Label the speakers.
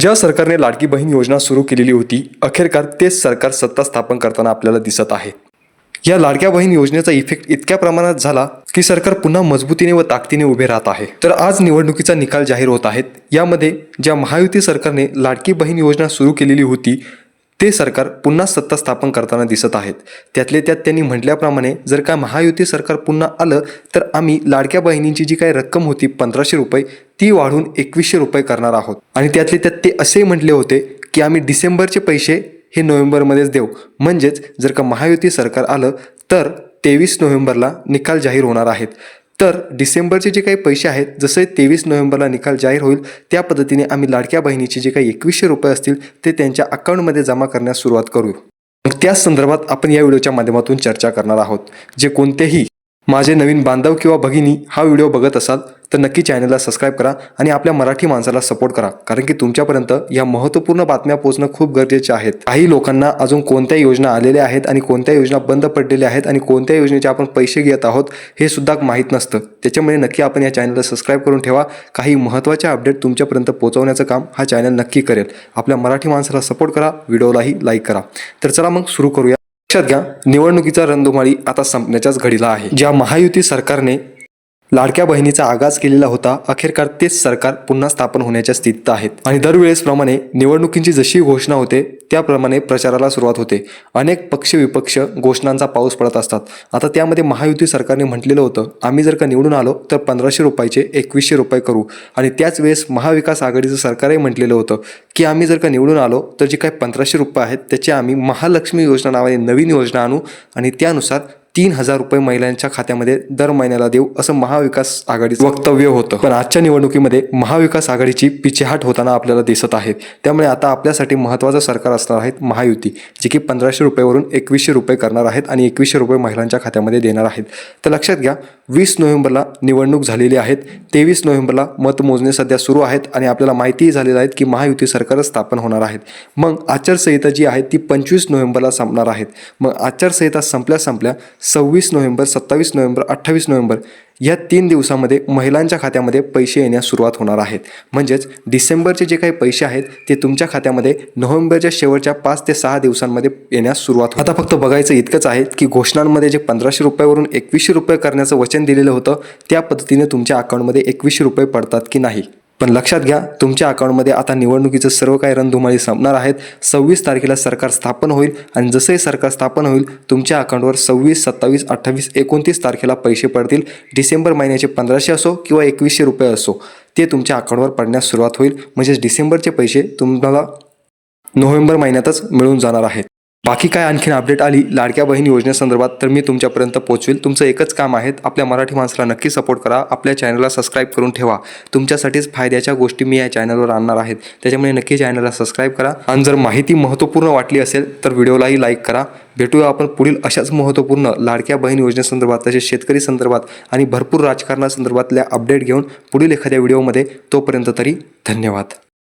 Speaker 1: ज्या सरकारने लाडकी बहीण योजना सुरू केलेली होती अखेरकार तेच सरकार सत्ता स्थापन करताना आपल्याला दिसत आहे. या लाडक्या बहीण योजनेचा इफेक्ट इतक्या प्रमाणात झाला की सरकार पुन्हा मजबूतीने व ताकदीने उभे राहत आहे. तर आज निवडणुकीचा निकाल जाहीर होत आहेत. यामध्ये ज्या महायुती सरकारने लाडकी बहीण योजना सुरू केलेली होती ते सरकार पुन्हा सत्ता स्थापन करताना दिसत आहेत. त्यातले त्यात त्यांनी म्हटल्याप्रमाणे जर का महायुती सरकार पुन्हा आलं तर आम्ही लाडक्या बहिणींची जी काही रक्कम होती पंधराशे रुपये ती वाढून एकवीसशे रुपये करणार आहोत. आणि त्यातले त्यात ते असे म्हटले होते की आम्ही डिसेंबरचे पैसे हे नोव्हेंबरमध्येच देऊ. म्हणजेच जर का महायुती सरकार आलं तर तेवीस नोव्हेंबरला निकाल जाहीर होणार आहेत. तर डिसेंबरचे जे काही पैसे आहेत जसे तेवीस नोव्हेंबरला निकाल जाहीर होईल त्या पद्धतीने आम्ही लाडक्या बहिणीचे जे काही एकवीसशे रुपये असतील ते त्यांच्या अकाउंटमध्ये जमा करण्यास सुरुवात करू मग त्याच संदर्भात आपण या व्हिडिओच्या माध्यमातून चर्चा करणार आहोत. जे कोणतेही माझे नवीन बांधव किंवा भगिनी हा व्हिडिओ बघत असाल तर नक्की चॅनलला सबस्क्राईब करा आणि आपल्या मराठी माणसाला सपोर्ट करा. कारण की तुमच्यापर्यंत या महत्त्वपूर्ण बातम्या पोहोचणं खूप गरजेचे आहेत. काही लोकांना अजून कोणत्या योजना आलेल्या आहेत आणि कोणत्या योजना बंद पडलेल्या आहेत आणि कोणत्या योजनेचे आपण पैसे घेत आहोत हे सुद्धा माहीत नसतं. त्याच्यामुळे नक्की आपण या चॅनलला सबस्क्राईब करून ठेवा. काही महत्त्वाचे अपडेट तुमच्यापर्यंत पोहोचवण्याचं काम हा चॅनल नक्की करेल. आपल्या मराठी माणसाला सपोर्ट करा व्हिडिओलाही लाईक करा. तर चला मग सुरू करूया. लक्षात घ्या निवडणुकीचा रणधुमाळी आता संपण्याच्याच घडीला आहे. ज्या महायुती सरकारने लाडक्या बहिणीचा आगाज केलेला होता. अखेरकार तेच सरकार पुन्हा स्थापन होण्याच्या स्थितीत आहेत. आणि दरवेळेसप्रमाणे निवडणुकींची जशी घोषणा होते त्याप्रमाणे प्रचाराला सुरुवात होते. अनेक पक्ष विपक्ष घोषणांचा पाऊस पडत असतात. आता त्यामध्ये महायुती सरकारने म्हटलेलं होतं आम्ही जर का निवडून आलो तर पंधराशे रुपयाचे एकवीसशे रुपये करू. आणि त्याच वेळेस महाविकास आघाडीचं सरकारही म्हटलेलं होतं की आम्ही जर का निवडून आलो तर जे काही पंधराशे रुपये आहेत त्याचे आम्ही महालक्ष्मी योजना नावाने नवीन योजना आणू आणि त्यानुसार तीन हजार रुपये महिलांच्या खात्यामध्ये दर महिन्याला देऊ असं महाविकास आघाडीचं वक्तव्य होतं. पण आजच्या निवडणुकीमध्ये महाविकास आघाडीची पिछेहाट होताना आपल्याला दिसत आहे त्यामुळे आता आपल्यासाठी महत्त्वाचं सरकार असणार आहेत महायुती जे की पंधराशे रुपयेवरून एकवीसशे रुपये करणार आहेत आणि एकवीसशे रुपये महिलांच्या खात्यामध्ये देणार आहेत. तर लक्षात घ्या वीस नोव्हेंबरला निवडणूक झालेली आहेत. तेवीस नोव्हेंबरला मतमोजणी सध्या सुरू आहेत आणि आपल्याला माहितीही झालेलं आहे की महायुती सरकारच स्थापन होणार आहेत. मग आचारसंहिता जी आहे ती पंचवीस नोव्हेंबरला संपणार आहेत. मग आचारसंहिता संपल्या संपल्या सव्वीस नोव्हेंबर सत्तावीस नोव्हेंबर अठ्ठावीस नोव्हेंबर या तीन दिवसामध्ये महिलांच्या खात्यामध्ये पैसे येण्यास सुरुवात होणार आहेत. म्हणजेच डिसेंबरचे जे काही पैसे आहेत ते तुमच्या खात्यामध्ये नोव्हेंबरच्या शेवटच्या पाच ते सहा दिवसांमध्ये येण्यास सुरुवात आता फक्त बघायचं इतकंच आहे की घोषणांमध्ये जे पंधराशे रुपयावरून एकवीसशे रुपये करण्याचं वचन दिलेलं होतं त्या पद्धतीने तुमच्या अकाउंटमध्ये एकवीसशे रुपये पडतात की नाही? पण लक्षात घ्या तुमच्या अकाउंटमध्ये आता निवडणुकीचं सर्व काही रणधुमाळी संपणार आहेत. सव्वीस तारखेला सरकार स्थापन होईल आणि जसंही सरकार स्थापन होईल तुमच्या अकाउंटवर सव्वीस सत्तावीस अठ्ठावीस एकोणतीस तारखेला पैसे पडतील. डिसेंबर महिन्याचे पंधराशे असो किंवा एकवीसशे रुपये असो ते तुमच्या अकाउंटवर पडण्यास सुरुवात होईल. म्हणजेच डिसेंबरचे पैसे तुम्हाला नोव्हेंबर महिन्यातच मिळून जाणार आहेत. बाकी काय आणखीन अपडेट आली? लाडक्या बहीण योजनेसंदर्भात तर मी तुमच्यापर्यंत पोहोचवेल. तुमचं एकच काम आहे आपल्या मराठी माणसाला नक्की सपोर्ट करा. आपल्या चॅनलला सबस्क्राईब करून ठेवा. तुमच्यासाठीच फायद्याच्या गोष्टी मी या चॅनलवर आणणार आहेत. त्याच्यामुळे नक्की चॅनलला सबस्क्राईब करा. आणि जर माहिती महत्त्वपूर्ण वाटली असेल तर व्हिडिओलाही लाईक करा. भेटूया आपण पुढील अशाच महत्त्वपूर्ण लाडक्या बहीण योजनेसंदर्भात तसेच शेतकरी संदर्भात आणि भरपूर राजकारणासंदर्भातल्या अपडेट घेऊन पुढील एखाद्या व्हिडिओमध्ये तोपर्यंत तरी धन्यवाद.